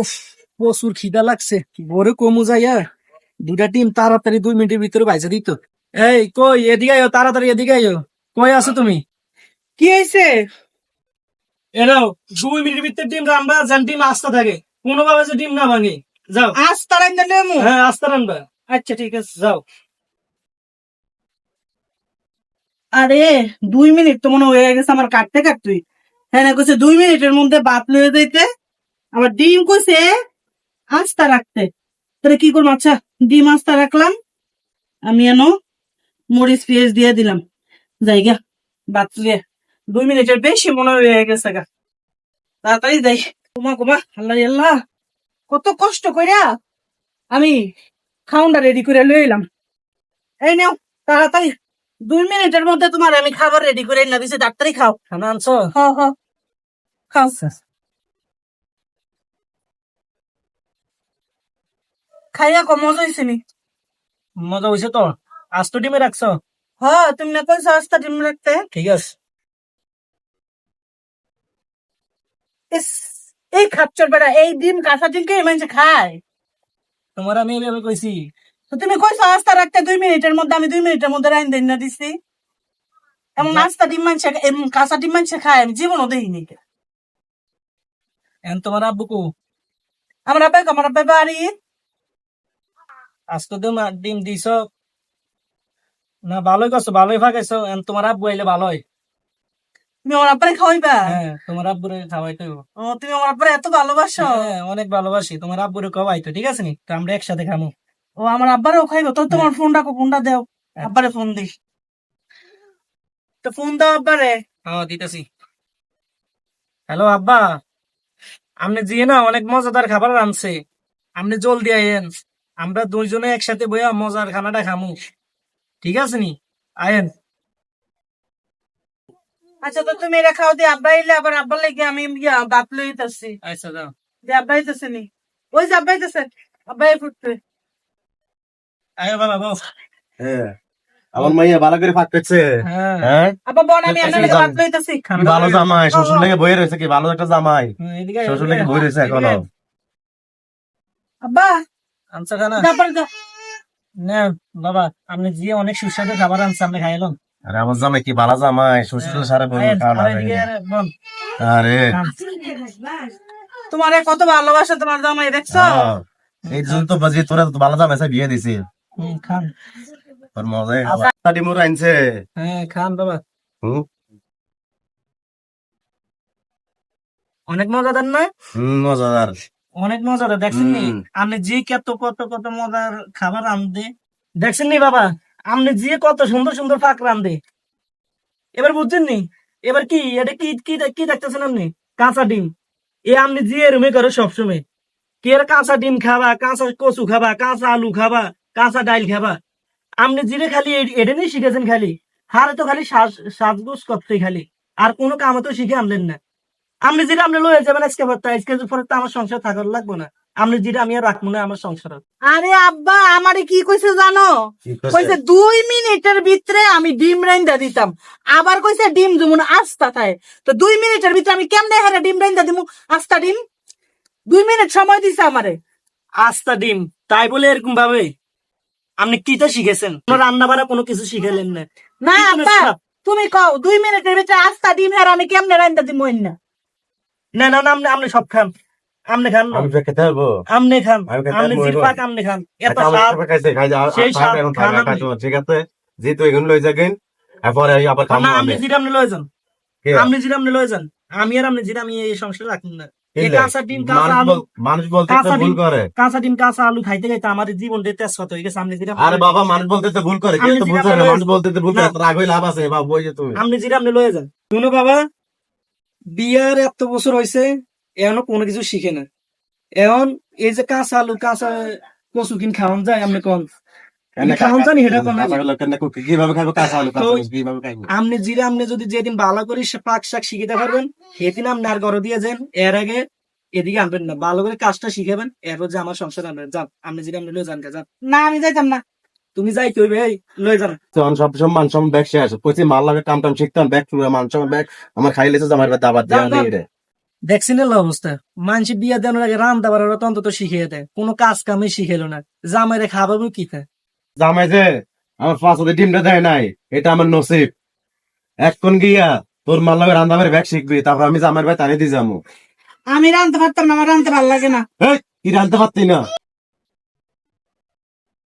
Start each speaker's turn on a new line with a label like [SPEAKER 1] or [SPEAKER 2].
[SPEAKER 1] উফ প্রচুর খিদা লাগছে। বড় কমু যাইয়া দুটা টিম তাড়াতাড়ি দুই মিনিটের ভিতরে বাইজা দিত। এই কই এদিকে আয়ো তাড়াতাড়ি এদিকে আয়ো। কই আছো তুমি?
[SPEAKER 2] কি হয়েছে
[SPEAKER 1] এরাও দুই মিনিটের ভিতরে টিম রানবা যেন টিম আস্তে থাকে। কোনোভাবে যে টিম না ভাঙে। যাও।
[SPEAKER 2] আজ তারাই দিলে
[SPEAKER 1] হ্যাঁ আস্তে রানবা
[SPEAKER 2] আচ্ছা ঠিক আছে
[SPEAKER 1] যাও।
[SPEAKER 2] আরে দুই মিনিট তো মনে হয়ে গেছে আমার কাটতে কাটতে। হ্যাঁ না কইছে দুই মিনিটের মধ্যে বাত লয়ে যাইতে। আবার ডিম কইছে আস্তা রাখতে। তাহলে কি করব? আচ্ছা ডিম আস্তা রাখলাম। আমি এনো মরিচ পেঁয়াজ দিয়ে দিলাম। জায়গা বাত লিয়ে দুই মিনিটের বেশি মনে হয়ে গেছে গা। তাড়াতাড়ি যাই। কুমা কুমা আল্লাহ আল্লাহ। কত কষ্ট কইরা আমি খাউনটা রেডি করে লয়ে এলাম। এই নাও তাড়াতাড়ি। দুই মিনিটের মধ্যে তোমার আমি খাবার রেডি করে না দিছি তাড়াতাড়ি খাও।
[SPEAKER 1] খানা আনছো?
[SPEAKER 2] হ হ খাও। খাইয়া কম মজা নি।
[SPEAKER 1] মজা হয়েছে তো? আস্ত টিমে রাখছো?
[SPEAKER 2] হ তুমি না কইছো আস্তা ডিম রাখতে?
[SPEAKER 1] ঠিক আছে।
[SPEAKER 2] ইস, এই খাচ্চর বেড়া এই ডিম কাঁচা ডিম কে মানুষ খায়?
[SPEAKER 1] তোমার আমি এভাবে কইছি।
[SPEAKER 2] তো তুমি কইছো আস্তা রাখতে দুই মিনিটের মধ্যে আমি দুই মিনিটের মধ্যে রাইন দেন না দিছি। এমন আস্তা ডিম মানুষ কাঁচা ডিম মানুষ খায় আমি জীবনও দেখিনি
[SPEAKER 1] এখন তোমার আব্বু কো
[SPEAKER 2] আমার আব্বাই আমার আব্বাই বাড়ি
[SPEAKER 1] আস্ত ডিম ডিম দিছ। না ভালোই করছ ভালোই ফাঁকাইছো তোমার আব্বু আইলে ভালোই
[SPEAKER 2] তুমি আমার আব্বাই খাওয়াইবা?
[SPEAKER 1] হ্যাঁ তোমার আব্বুরে খাওয়াইতে
[SPEAKER 2] ও তুমি আমার আব্বারে এত ভালোবাসো?
[SPEAKER 1] হ্যাঁ অনেক ভালোবাসি। তোমার আব্বুরে খাওয়াইতো ঠিক আছে নি? তো আমরা একসাথে খামো।
[SPEAKER 2] ও আমার আব্বারও খাইবো। তো তোমার ফোনটা ফোনটা দাও।
[SPEAKER 1] হ্যাঁ।
[SPEAKER 2] আব্বারে ফোন দিস তো ফোন দাও আব্বারে।
[SPEAKER 1] হ্যাঁ দিতেছি। হ্যালো আব্বা। আপনি জিয়ে না অনেক মজাদার খাবার আনছে। আপনি জলদি আইয়েন। আমরা দুইজনে একসাথে বইয়া মজার খানাটা খামু। ঠিক আছে নি? আয়েন।
[SPEAKER 2] আচ্ছা তো তুমি এটা খাও দিয়ে আব্বা এলে আবার আব্বার লেগে আমি ইয়া লইতেছি
[SPEAKER 1] আচ্ছা যাও।
[SPEAKER 2] যে আব্বা আইতেছে নি। ওই যে আব্বা আইতেছে আব্বাই ফুটবে
[SPEAKER 1] আয় বাবা বউ
[SPEAKER 3] হ্যাঁ। আমার মাইয়া ভালো করে ফাঁক পেয়েছে
[SPEAKER 1] হ্যাঁ।
[SPEAKER 3] হ্যাঁ?
[SPEAKER 2] আব্বা বোন আমি লইতেছি।
[SPEAKER 3] ভালো জামাই শ্বশুর লেগে বই রয়েছে কি? ভালো একটা জামাই। শ্বশুর
[SPEAKER 1] এদিকে
[SPEAKER 3] লেগে বই রয়েছে এখনও।
[SPEAKER 2] আব্বা।
[SPEAKER 1] আনছো খানা না বাবা আপনি জিয়ে অনেক সুস্বাদু খাবার আনছে আপনি খাইলাম
[SPEAKER 3] আরে আমার জামাই কি ভালো জামাই শ্বশুর সারা বই খাওয়া
[SPEAKER 1] আর।
[SPEAKER 2] তোমার কত ভালোবাসা তোমার জামাই দেখছ?
[SPEAKER 3] হ্যাঁ। এই জন্য তো বাজি তোরা তো ভালো জামাই বিয়ে দিছি।
[SPEAKER 1] খান।
[SPEAKER 3] তোর মজাই খাবার। ডিমুর আনছে
[SPEAKER 1] হ্যাঁ খান বাবা।
[SPEAKER 3] হুম?
[SPEAKER 1] অনেক মজাদার না?
[SPEAKER 3] হুম, মজাদার।
[SPEAKER 1] অনেক মজাদার দেখছেন নি? আপনি যে কত কত কত মজার খাবার রান্ধে দেখছেন নি বাবা? আপনি যে কত সুন্দর সুন্দর ফাঁক রান্ধে। এবার বুঝছেন নি? এবার কি এটা কি কি কি দেখতেছেন আপনি? কাঁচা ডিম। এ আপনি যে রুমে করে সবসময়। কি এর কাঁচা ডিম খাবা কাঁচা কচু খাবা কাঁচা আলু খাবা কাঁচা ডাইল খাবা। আপনি জিরে খালি এটা নিয়ে শিখেছেন খালি। হারে তো খালি শ্বাস শ্বাসগোস করতে খালি। আর কোনো কামে তো শিখে আনলেন না। আপনি যেটা আপনি লয়ে যাবেন আজকে পর আজকে পরে তো আমার সংসার থাকার লাগবে না। আপনি যেটা আমি রাখব না আমার সংসার
[SPEAKER 2] আরে। আব্বা আমারে কি কইছে জানো? কইছে? দুই মিনিটের ভিতরে আমি ডিম রাইন্দা দিতাম। আবার কইছে ডিম যেমন আস্তা থাকে তো দুই মিনিটের ভিতরে আমি কেমনে হারে ডিম রাইন্দা দিমু? আস্তা ডিম? দুই মিনিট সময় দিছে আমারে।
[SPEAKER 1] আস্তা ডিম তাই বলে এরকম ভাবে। আপনি কিটা শিখেছেন? কোনো রান্না বাড়া কোনো কিছু শিখেলেন না।
[SPEAKER 2] না আব্বা তুমি কও দুই মিনিটের ভিতরে আস্তা ডিম হারে আমি কেমনে রাইন্দা দিমু না
[SPEAKER 1] না না না আপনি আপনি সব খান। আপনি খান না।
[SPEAKER 3] আমি তো খেতে পারব।
[SPEAKER 1] আপনি খান।
[SPEAKER 3] আমি খেতে
[SPEAKER 1] আপনি
[SPEAKER 3] পারব
[SPEAKER 1] জির
[SPEAKER 3] এবার?
[SPEAKER 1] পাক আপনি খান। এত
[SPEAKER 3] আচ্ছা, খাই যা-
[SPEAKER 1] সেই
[SPEAKER 3] এখন
[SPEAKER 1] খান
[SPEAKER 3] ঠিক আছে? যেহেতু লই যাবেন এরপরে আবার
[SPEAKER 1] আপনি জিরা আপনি লয়ে যান? আপনি জিরা আপনি লয়ে যান। আমি আর আপনি জিরা আমি এই সংসার রাখুন না। কাঁচা ডিম কাঁচা
[SPEAKER 3] মানুষ
[SPEAKER 1] আলু।
[SPEAKER 3] মানুষ বলতে ভুল করে।
[SPEAKER 1] কাঁচা ডিম কাঁচা আলু খাইতে খাইতে আমার জীবন হয়ে গেছে আপনি
[SPEAKER 3] আরে বাবা মানুষ বলতে তো ভুল করে। কেউ
[SPEAKER 1] আমি
[SPEAKER 3] তো ভুল করে মানুষ বলতে তো ভুল করে রাগ হয়ে লাভ আছে বাবা ওই যে তুমি।
[SPEAKER 1] আপনি যেটা আপনি লয়ে যান। শুনো বাবা বিয়ার এত বছর হয়েছে এখনও কোনো কিছু শিখে না। এখন এই যে কাঁচা আলু কাঁচা কচু কিন খাওয়ান যায় আপনি কোন? আপনি জিরা আপনি যদি যেদিন ভালো করে পাক শাক শিখিতে পারবেন সেদিন আপনি আর গড় দিয়ে যান এর আগে এদিকে আনবেন না। ভালো করে কাজটা শিখাবেন এরপর যে আমার সংসার আনবেন। যান আপনি যেটা আপনি যান।
[SPEAKER 2] না আমি যাইতাম না।
[SPEAKER 1] তুমি যাই কইবে এই লয়ে যান।
[SPEAKER 3] তখন সব সময় মান সময় ব্যাগ শেষ। পঁচিশ মাল লাগে কাম টাম শিখতাম ব্যাগ তুলে মান ব্যাগ। আমার খাইলে তো আমার দাবার
[SPEAKER 1] যাও,
[SPEAKER 3] নেই রে
[SPEAKER 1] দেখছেন এর অবস্থা। মানুষ বিয়া দেওয়ার আগে রান্না বাড়ার তো অন্তত শিখিয়ে দেয়। কোনো কাজ কামে শিখেলো না। জামাইরে খাবাবো কি খায়
[SPEAKER 3] জামাই যে আমার পাঁচতে ডিমটা দেয় নাই এটা আমার নসিব। এখন গিয়া তোর মাল্লাবে রান্দাবের ব্যাগ শিখবি তারপর আমি জামাইয়ের ভাই টানি দিয়ে যাব।
[SPEAKER 2] আমি রানতে পারতাম না আমার রানতে ভালো লাগে না।
[SPEAKER 3] এই কি রানতে পারতি না?